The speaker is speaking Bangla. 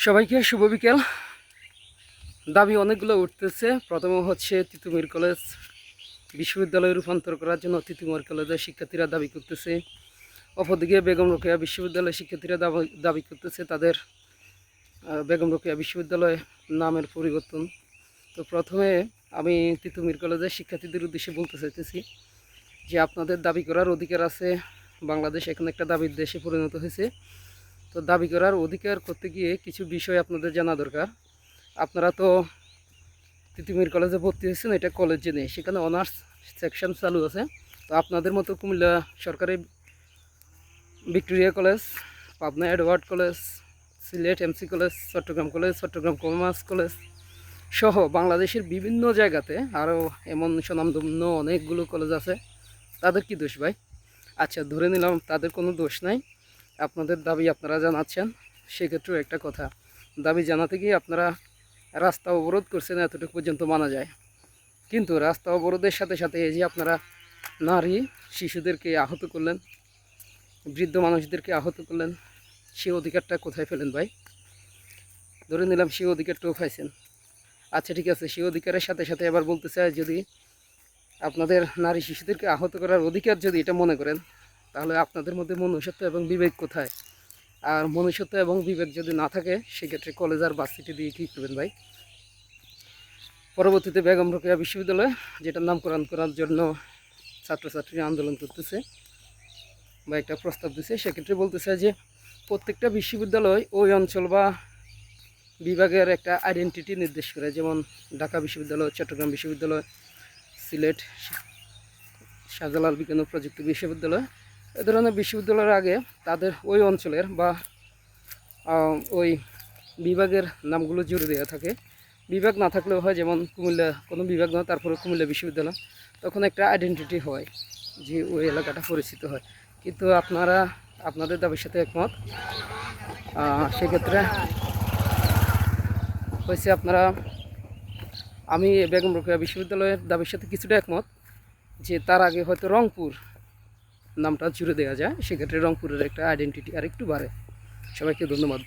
সবাইকে শুভ বিকেল। দাবি অনেকগুলো উঠতেছে। প্রথমে হচ্ছে তিতুমির কলেজ বিশ্ববিদ্যালয়ে রূপান্তর করার জন্য তিতুমির কলেজের শিক্ষার্থীরা দাবি করতেছে। অপরদিকে বেগম রোকেয়া বিশ্ববিদ্যালয়ের শিক্ষার্থীরা দাবি- করতেছে তাদের বেগম রোকেয়া বিশ্ববিদ্যালয় নামের পরিবর্তন। তো প্রথমে আমি তিতুমির কলেজের শিক্ষার্থীদের উদ্দেশ্যে বলতে চাইতেছি যে আপনাদের দাবি করার অধিকার আছে। বাংলাদেশ এখন একটা দাবির দেশে পরিণত হয়েছে। তো দাবি করার অধিকার করতে গিয়ে কিছু বিষয় আপনাদের জানা দরকার। আপনারা তো তিতুমির কলেজে ভর্তি হয়েছেন, এটা কলেজ নেই, সেখানে অনার্স সেকশন চালু আছে। তো আপনাদের মতো কুমিল্লা সরকারি Victoria college, Pabna Edward college, Sylhet MC college, Chittagong college, Chittagong commerce college সহ বাংলাদেশের বিভিন্ন জায়গাতে আরও এমন স্বনামধন্য অনেকগুলো কলেজ আছে। তাদের কি দোষ ভাই? আচ্ছা ধরে নিলাম তাদের কোনো দোষ নাই। আপনাদের দাবি আপনারা জানাচ্ছেন, সেক্ষেত্রেও একটা কথা। দাবি জানাতে গিয়ে আপনারা রাস্তা অবরোধ করছেন এতটুকু পর্যন্ত মানা যায়। কিন্তু রাস্তা অবরোধের সাথে সাথে এই যে আপনারা নারী শিশুদেরকে আহত করলেন, বৃদ্ধ মানুষদেরকে আহত করলেন, সে অধিকারটা কোথায় ফেলেন ভাই? ধরে নিলাম সে অধিকারটাও পাইছেন। আচ্ছা ঠিক আছে, সে অধিকারের সাথে সাথে এবার বলতে চাই যদি আপনাদের নারী শিশুদেরকে আহত করার অধিকার যদি এটা মনে করেন তাহলে আপনাদের মধ্যে মনুষ্যত্ব এবং বিবেক কোথায়? আর মনুষ্যত্ব এবং বিবেক যদি না থাকে, সেক্ষেত্রে কলেজ আর ভার্সিটি দিয়ে কী করবেন ভাই? পরবর্তীতে বেগম রোকেয়া বিশ্ববিদ্যালয়, যেটার নামকরণ করার জন্য ছাত্রছাত্রীরা আন্দোলন করতেছে, বা একটা প্রস্তাব দিছে, সেক্ষেত্রে বলতেছে যে প্রত্যেকটা বিশ্ববিদ্যালয় ওই অঞ্চল বা বিভাগের একটা আইডেন্টিটি নির্দেশ করে, যেমন ঢাকা বিশ্ববিদ্যালয়, চট্টগ্রাম বিশ্ববিদ্যালয়, সিলেট, শাহজালাল বিজ্ঞান ও প্রযুক্তি বিশ্ববিদ্যালয় এ ধরনের বিশ্ববিদ্যালয়ের আগে তাদের ওই অঞ্চলের বা ওই বিভাগের নামগুলো জুড়ে দেওয়া থাকে। বিভাগ না থাকলেও হয়, যেমন কুমিল্লা, কোনো বিভাগ নয় তারপরে কুমিল্লা বিশ্ববিদ্যালয়, তখন একটা আইডেন্টিটি হয় যে ওই এলাকাটা পরিচিত হয়। কিন্তু আপনারা, আপনাদের দাবির সাথে একমত। সেক্ষেত্রে হয়েছে আপনারা, আমি বেগম রোকেয়া বিশ্ববিদ্যালয়ের দাবির সাথে কিছুটা একমত, যে তার আগে হয়তো রংপুর নামটা জুড়ে দেওয়া যায় সেক্ষেত্রে রংপুরের একটা আইডেন্টিটি আর একটু বাড়ে। সবাইকে ধন্যবাদ।